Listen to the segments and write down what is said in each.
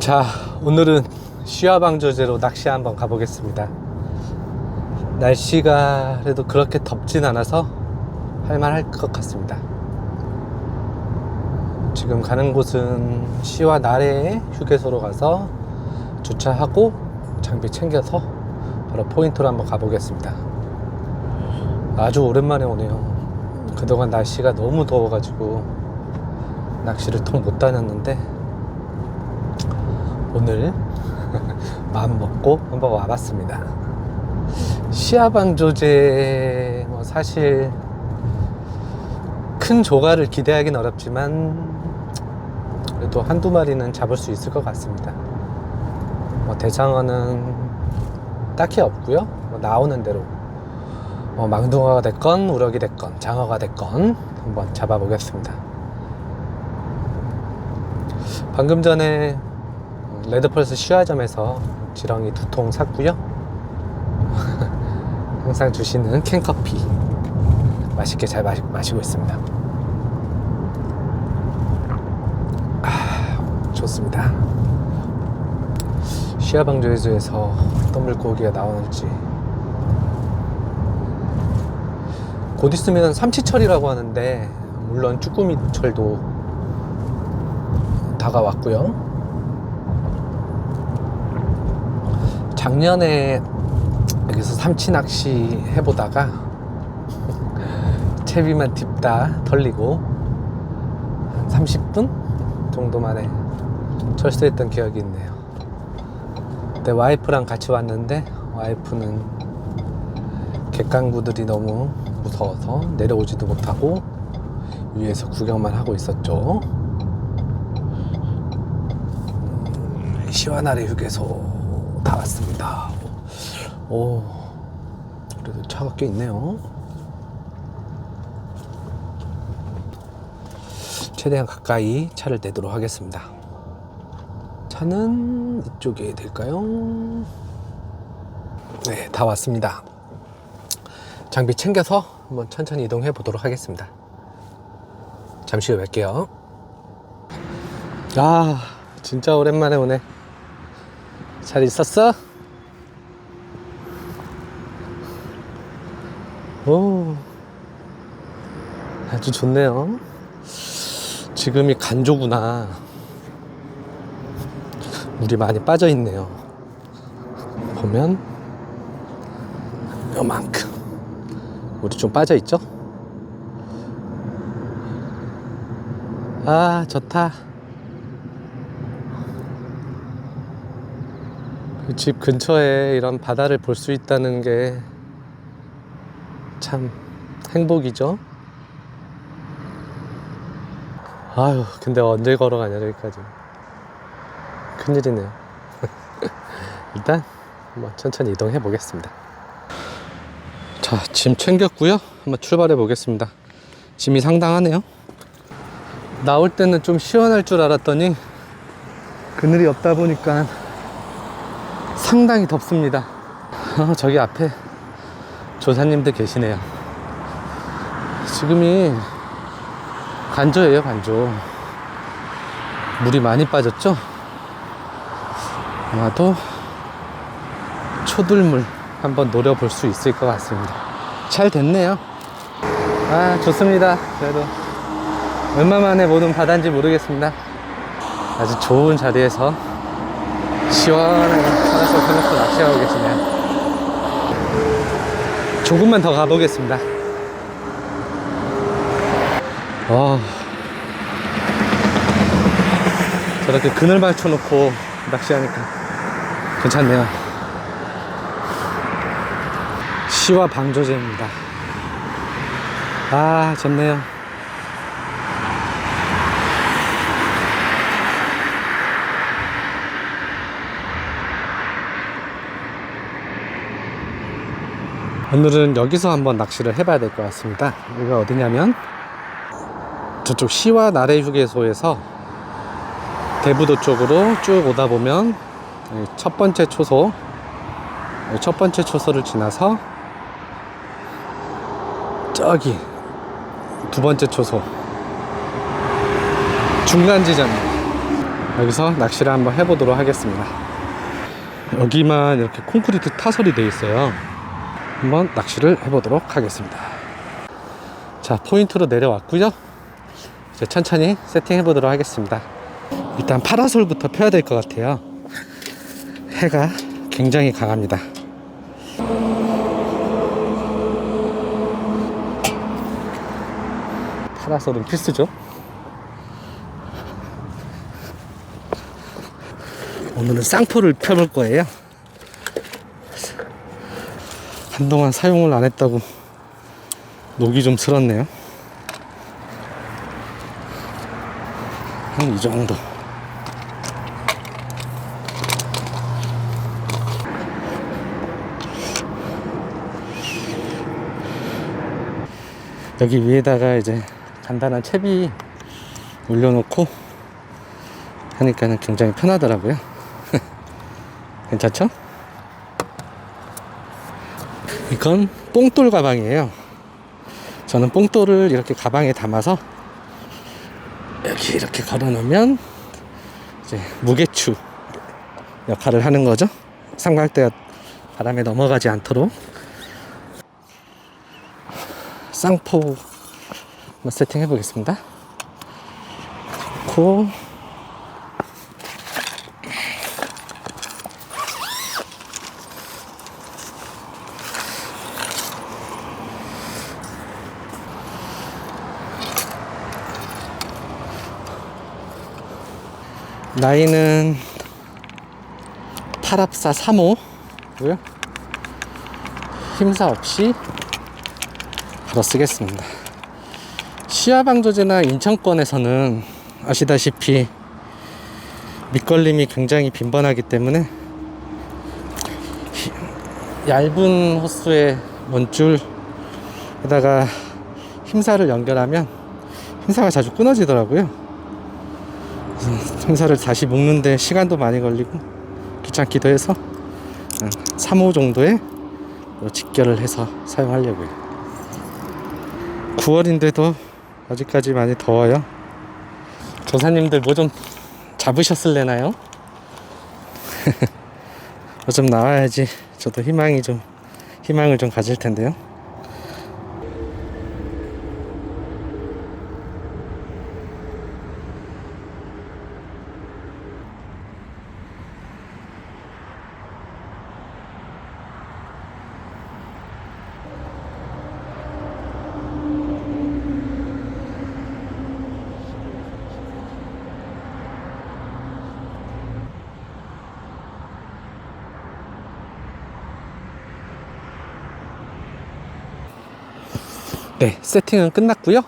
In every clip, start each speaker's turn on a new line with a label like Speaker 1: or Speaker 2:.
Speaker 1: 자, 오늘은 시화방조제로 낚시 한번 가보겠습니다. 날씨가 그래도 그렇게 덥진 않아서 할만할 것 같습니다. 지금 가는 곳은 시와 나래의 휴게소로 가서 주차하고 장비 챙겨서 바로 포인트로 한번 가보겠습니다. 아주 오랜만에 오네요. 그동안 날씨가 너무 더워가지고 낚시를 통 못 다녔는데 오늘 마음 먹고 한번 와봤습니다. 시야방조제 뭐 사실 큰 조가를 기대하긴 어렵지만 그래도 한두 마리는 잡을 수 있을 것 같습니다. 뭐 대상어는 딱히 없고요. 뭐 나오는 대로 뭐 망둥어가 됐건 우럭이 됐건 장어가 됐건 한번 잡아보겠습니다. 방금 전에 레드펄스 시화점에서 지렁이 두 통 샀고요. 항상 주시는 캔커피 맛있게 잘 마시, 마시고 있습니다. 아, 좋습니다. 시야방조에서 어떤 물고기가 나오는지 곧 있으면 삼치철이라고 하는데 물론 쭈꾸미철도 다가왔고요. 작년에 여기서 삼치 낚시 해보다가 채비만 딥다 털리고 한 30분 정도 만에 철수했던 기억이 있네요. 그때 와이프랑 같이 왔는데 와이프는 객강구들이 너무 무서워서 내려오지도 못하고 위에서 구경만 하고 있었죠. 음, 시원하리 휴게소 다 왔습니다. 오, 그래도 차가 꽤 있네요. 최대한 가까이 차를 내도록 하겠습니다. 차는 이쪽에 될까요? 네, 다 왔습니다. 장비 챙겨서 한번 천천히 이동해 보도록 하겠습니다. 잠시 후에 뵐게요. 아, 진짜 오랜만에 오네. 잘 있었어? 오, 아주 좋네요. 지금이 간조구나. 물이 많이 빠져 있네요. 보면 요만큼 물이 좀 빠져 있죠? 아, 좋다. 집 근처에 이런 바다를 볼 수 있다는 게 참 행복이죠. 아유, 근데 언제 걸어가냐, 여기까지. 큰일이네요. 일단, 한번 천천히 이동해 보겠습니다. 자, 짐 챙겼고요. 한번 출발해 보겠습니다. 짐이 상당하네요. 나올 때는 좀 시원할 줄 알았더니, 그늘이 없다 보니까 상당히 덥습니다. 어, 저기 앞에 조사님들 계시네요. 지금이 간조예요, 간조. 물이 많이 빠졌죠? 아마도 초들물 한번 노려볼 수 있을 것 같습니다. 잘 됐네요. 아, 좋습니다. 그래도 얼마 만에 보는 바다인지 모르겠습니다. 아주 좋은 자리에서 시원하게 파라솔 펴놓고 낚시하고 계시네요. 조금만 더 가보겠습니다. 와. 저렇게 그늘 맞춰놓고 낚시하니까 괜찮네요. 시와 방조제입니다. 아, 좋네요. 오늘은 여기서 한번 낚시를 해봐야 될 것 같습니다. 여기가 어디냐면 저쪽 시와 나래 휴게소에서 대부도 쪽으로 쭉 오다 보면 첫 번째 초소 첫 번째 초소를 지나서 저기 두 번째 초소 중간 지점입니다. 여기서 낚시를 한번 해보도록 하겠습니다. 여기만 이렇게 콘크리트 타설이 되어 있어요. 한번 낚시를 해보도록 하겠습니다. 자, 포인트로 내려왔고요. 이제 천천히 세팅해 보도록 하겠습니다. 일단 파라솔부터 펴야 될 것 같아요. 해가 굉장히 강합니다. 파라솔은 필수죠. 오늘은 쌍포를 펴볼 거예요. 한동안 사용을 안 했다고 녹이 좀 슬었네요. 한 이 정도. 여기 위에다가 이제 간단한 채비 올려놓고 하니까는 굉장히 편하더라고요. 괜찮죠? 이건 뽕돌 가방이에요. 저는 뽕돌을 이렇게 가방에 담아서 여기 이렇게 걸어 놓으면 이제 무게추 역할을 하는 거죠. 삼각대가 바람에 넘어가지 않도록 쌍포 세팅해 보겠습니다. 고 나이는 8합사 3호고요. 힘사 없이 바로 쓰겠습니다. 시야방조제나 인천권에서는 아시다시피 밑걸림이 굉장히 빈번하기 때문에 히- 얇은 호스의 원줄에다가 힘사를 연결하면 힘사가 자주 끊어지더라고요. 힘사를 다시 묶는데 시간도 많이 걸리고 귀찮기도 해서 3호 정도에 직결을 해서 사용하려고요. 9월인데도 아직까지 많이 더워요. 조사님들 뭐 좀 잡으셨을래나요? 뭐 좀 나와야지 저도 희망이 좀 희망을 좀 가질 텐데요. 네, 세팅은 끝났고요.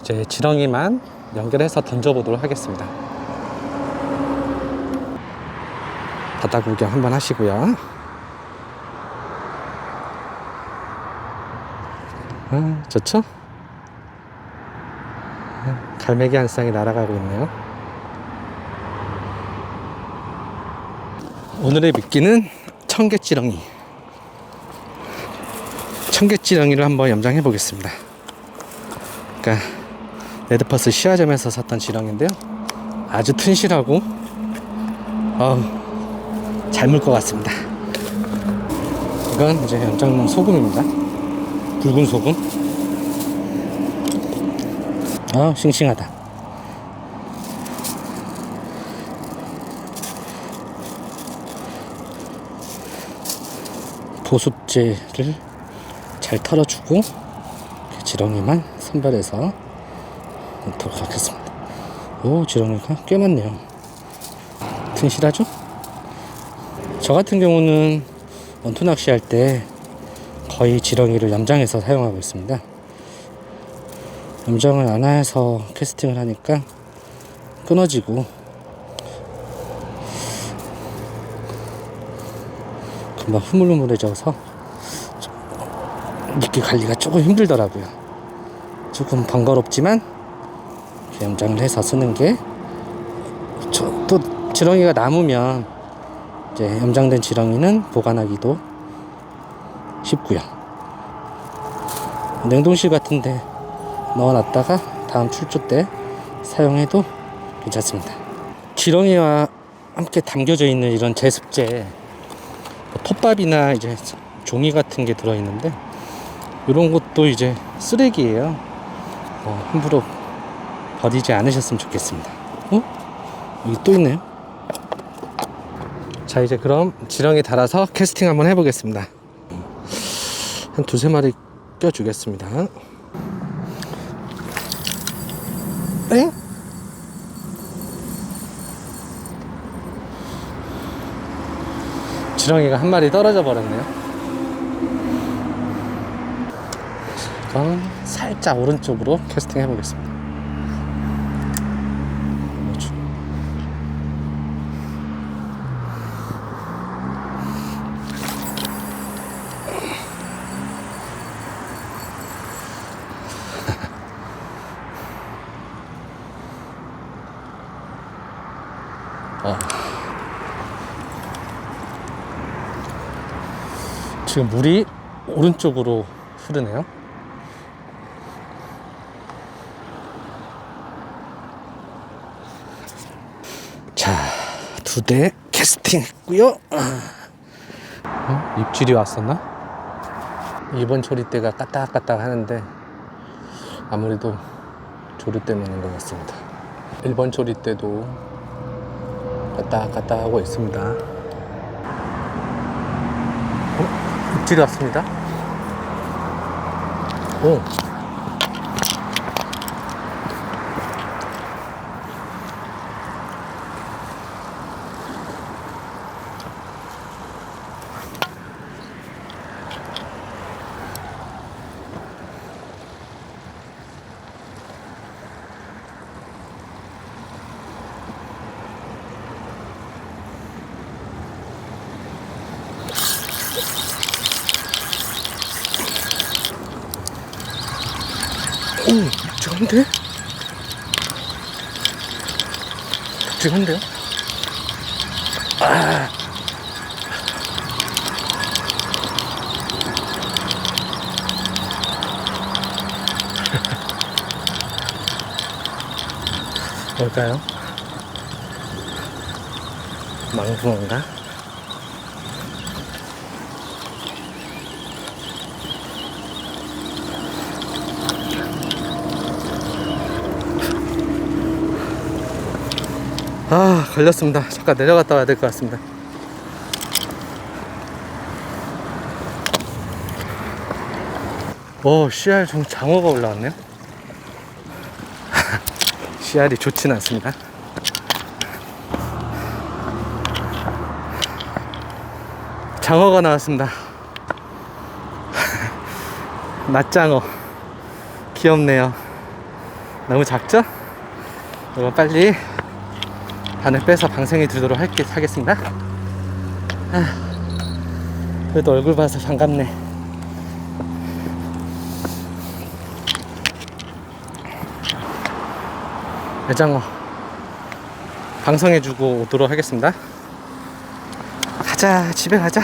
Speaker 1: 이제 지렁이만 연결해서 던져보도록 하겠습니다. 바다 구경 한번 하시고요. 아, 좋죠? 아, 갈매기 한 쌍이 날아가고 있네요. 오늘의 미끼는 청개지렁이. 청개지렁이를 한번 염장해 보겠습니다. 그러니까 레드퍼스 시화점에서 샀던 지렁인데요. 아주 튼실하고 어, 잘물 것 같습니다. 이건 이제 염장용 소금입니다. 붉은 소금. 아, 싱싱하다. 보습제를 잘 털어주고 지렁이만 선별해서 넣도록 하겠습니다. 오 지렁이가 꽤 많네요. 튼실하죠? 저 같은 경우는 원투 낚시할 때 거의 지렁이를 염장해서 사용하고 있습니다. 염장을 안 해서 캐스팅을 하니까 끊어지고 금방 흐물흐물해져서 미끼 관리가 조금 힘들더라고요. 조금 번거롭지만 이렇게 염장을 해서 쓰는 게 또 지렁이가 남으면 이제 염장된 지렁이는 보관하기도 쉽고요. 냉동실 같은데 넣어놨다가 다음 출조 때 사용해도 괜찮습니다. 지렁이와 함께 담겨져 있는 이런 제습제 뭐 톱밥이나 이제 종이 같은 게 들어있는데 이런 것도 이제 쓰레기예요. 어, 함부로 버리지 않으셨으면 좋겠습니다. 어? 여기 또 있네요. 자 이제 그럼 지렁이 달아서 캐스팅 한번 해보겠습니다. 한 두세 마리 껴주겠습니다. 에? 지렁이가 한 마리 떨어져 버렸네요. 그럼 살짝 오른쪽으로 캐스팅 해보겠습니다. 어. 지금 물이 오른쪽으로 흐르네요. 자, 두 대 캐스팅 했고요. 어? 입질이 왔었나? 이번 조리대가 까딱까딱 하는데 아무래도 조리대만인 것 같습니다. 1번 조리대도 까딱까딱 하고 있습니다. 어? 입질이 왔습니다. 오. 오, 좋은데? 좋은데요? 아. 뭘까요? 망붕어인가? 아 걸렸습니다. 잠깐 내려갔다 와야 될 것 같습니다. 오 씨알 좀 장어가 올라왔네요. 씨알이 좋진 않습니다. 장어가 나왔습니다. 낮장어. 귀엽네요. 너무 작죠? 이거 빨리 반을 빼서 방생이 들도록 할게, 하겠습니다. 아, 그래도 얼굴 봐서 반갑네. 애장어 방송해 주고 오도록 하겠습니다. 가자, 집에 가자.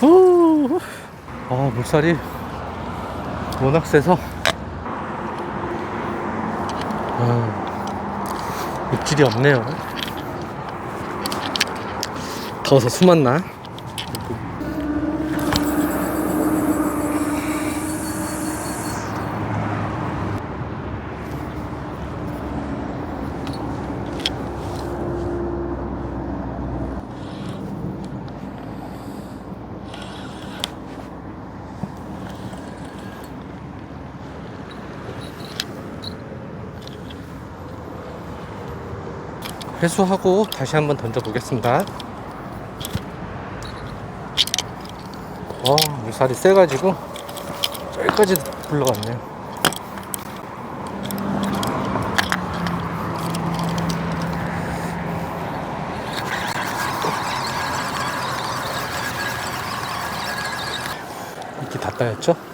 Speaker 1: 후, 아, 물살이 워낙 세서. 아, 입질이 없네요. 더워서 숨었나 회수하고 다시 한번 던져 보겠습니다. 어, 물살이 세가지고 여기까지 불러갔네요. 이렇게 다 따였죠?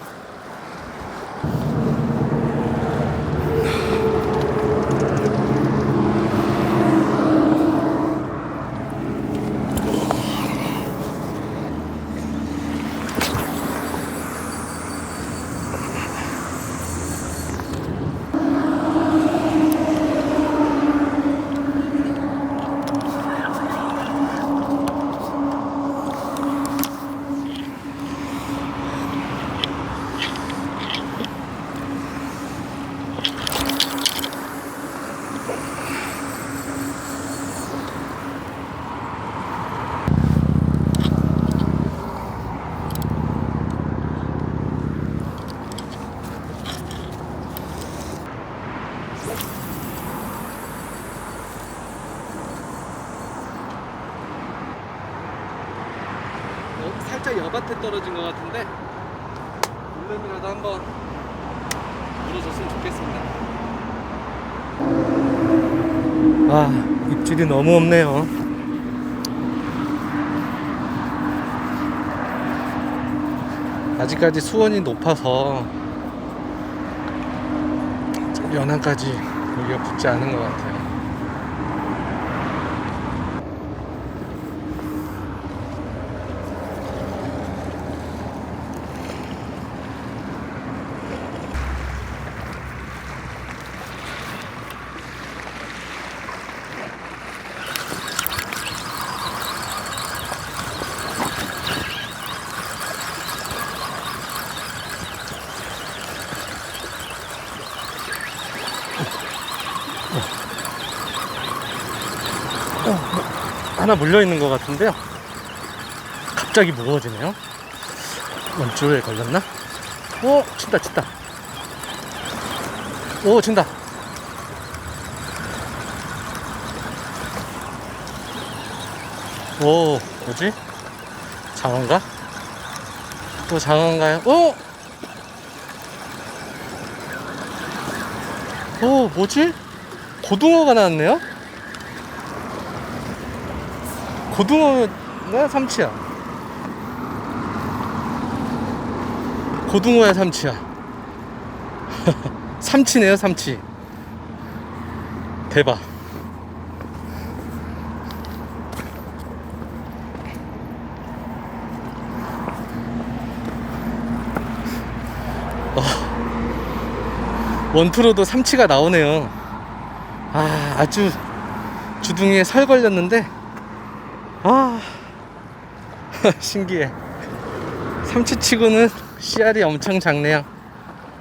Speaker 1: 밭에 떨어진 것 같은데 물렘이라도 한번 물어줬으면 좋겠습니다. 아 입질이 너무 없네요. 아직까지 수온이 높아서 연안까지 여기가 붙지 않은 것 같아요. 하나 물려 있는 것 같은데요. 갑자기 무거워지네요. 원줄에 걸렸나? 오, 친다, 친다. 오, 친다. 오, 뭐지? 장어인가? 또 장어인가요? 오! 오, 뭐지? 고등어가 나왔네요? 고등어나 삼치야? 고등어야 삼치야? 삼치네요 삼치. 대박. 어, 원투로도 삼치가 나오네요. 아 아주 주둥이에 설 걸렸는데. 아 신기해. 삼치치고는 씨알이 엄청 작네요.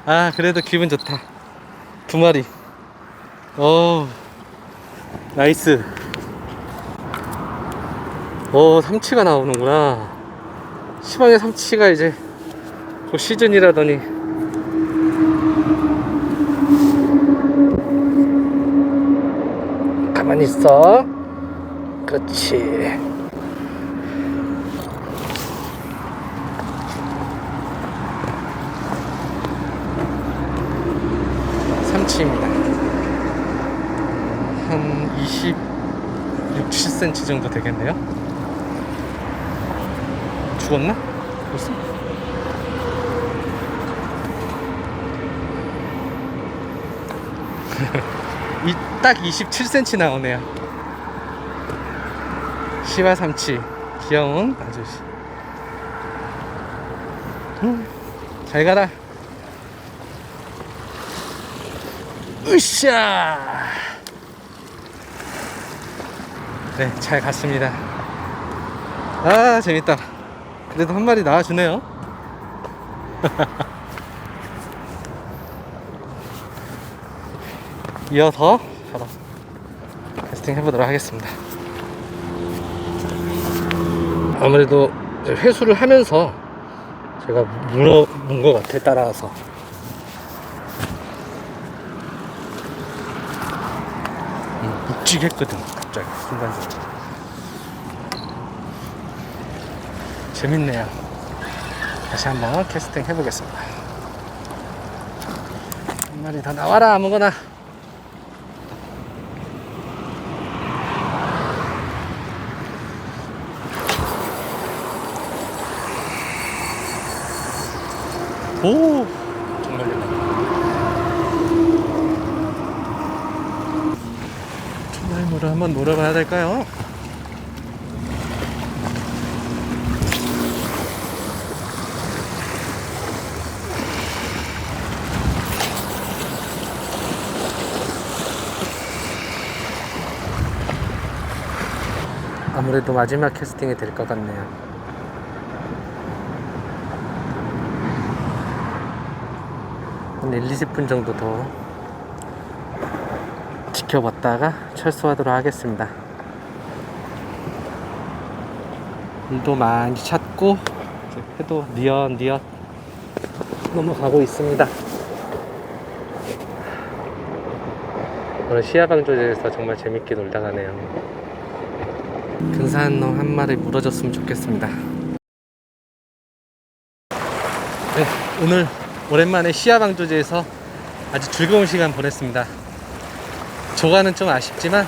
Speaker 1: 아 그래도 기분 좋다. 두 마리. 오 나이스. 오 삼치가 나오는구나. 시방에 삼치가 이제 곧 시즌이라더니. 가만히 있어. 그렇지. 삼치입니다. 한 26, 7cm 정도 되겠네요. 죽었나? 이딱 27cm 나오네요. 시바 삼치 귀여운 아저씨 음, 잘 가라 으쌰 네 잘 갔습니다. 아 재밌다. 그래도 한 마리 나와주네요. 이어서 바로 캐스팅 해보도록 하겠습니다. 아무래도 회수를 하면서 제가 물어 본 것 같아 따라와서. 음, 묵직했거든 갑자기 순간적으로. 재밌네요. 다시 한번 캐스팅 해보겠습니다. 한 마리 더 나와라 아무거나. 오 정말 예쁘다 초날물을 한번 놀아봐야 될까요? 아무래도 마지막 캐스팅이 될 것 같네요. 한 1, 20분 정도 더 지켜봤다가 철수하도록 하겠습니다. 물도 많이 이제 해도 니엇니엇 넘어가고 있습니다. 오늘 시야방조제에서 정말 재밌게 놀다 가네요. 근사한 놈 한 마리 물어줬으면 좋겠습니다. 네, 오늘 오랜만에 시야방조제에서 아주 즐거운 시간 보냈습니다. 조가는 좀 아쉽지만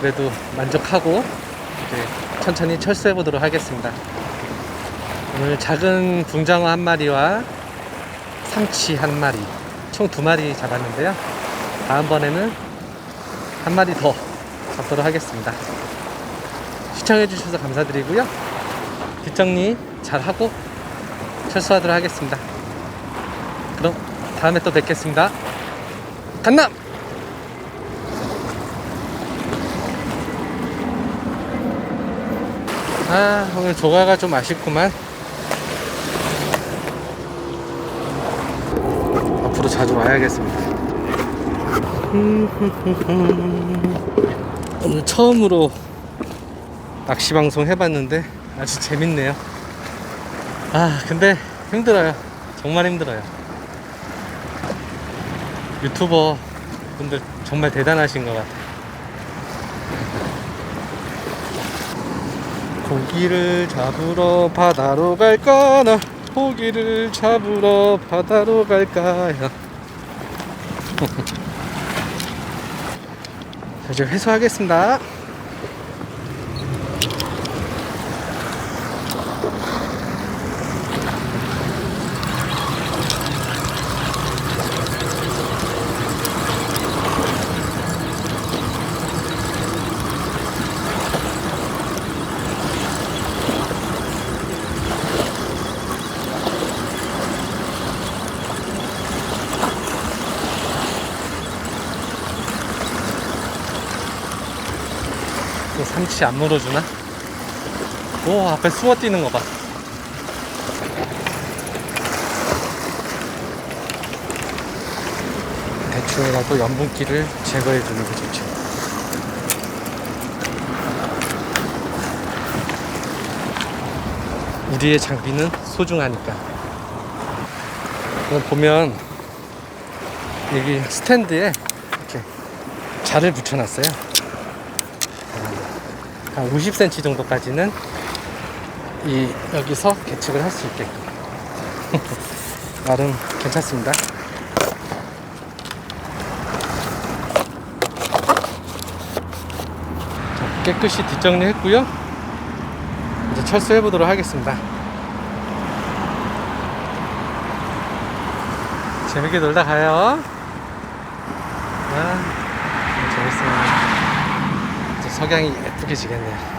Speaker 1: 그래도 만족하고 천천히 철수해 보도록 하겠습니다. 오늘 작은 붕장어 한 마리와 상치 한 마리, 총 두 마리 잡았는데요. 다음번에는 한 마리 더 잡도록 하겠습니다. 시청해 주셔서 감사드리고요. 뒷정리 잘 하고 철수하도록 하겠습니다. 그럼 다음에 또 뵙겠습니다. 간남! 아, 오늘 조가가 좀 아쉽구만. 앞으로 자주 와야겠습니다. 오늘 처음으로 낚시 방송 해봤는데 아주 재밌네요. 아, 근데 힘들어요. 정말 힘들어요. 유튜버 분들 정말 대단하신 것 같아요. 고기를 잡으러 바다로 갈까나 고기를 잡으러 바다로 갈까요 자, 이제 회수하겠습니다 또 삼치 안 물어주나? 오 앞에 수어 뛰는 거 봐. 대충이라도 염분기를 제거해 주는 게 좋죠 우리의 장비는 소중하니까. 보면 여기 스탠드에 이렇게 자를 붙여놨어요 한 50cm 정도까지는 이 여기서 계측을 할 수 있게끔 나름 괜찮습니다. 자, 깨끗이 뒷정리했고요. 이제 철수해 보도록 하겠습니다. 재밌게 놀다 가요. 아, 재밌어요. 이제 석양이 예쁘게 지겠네요.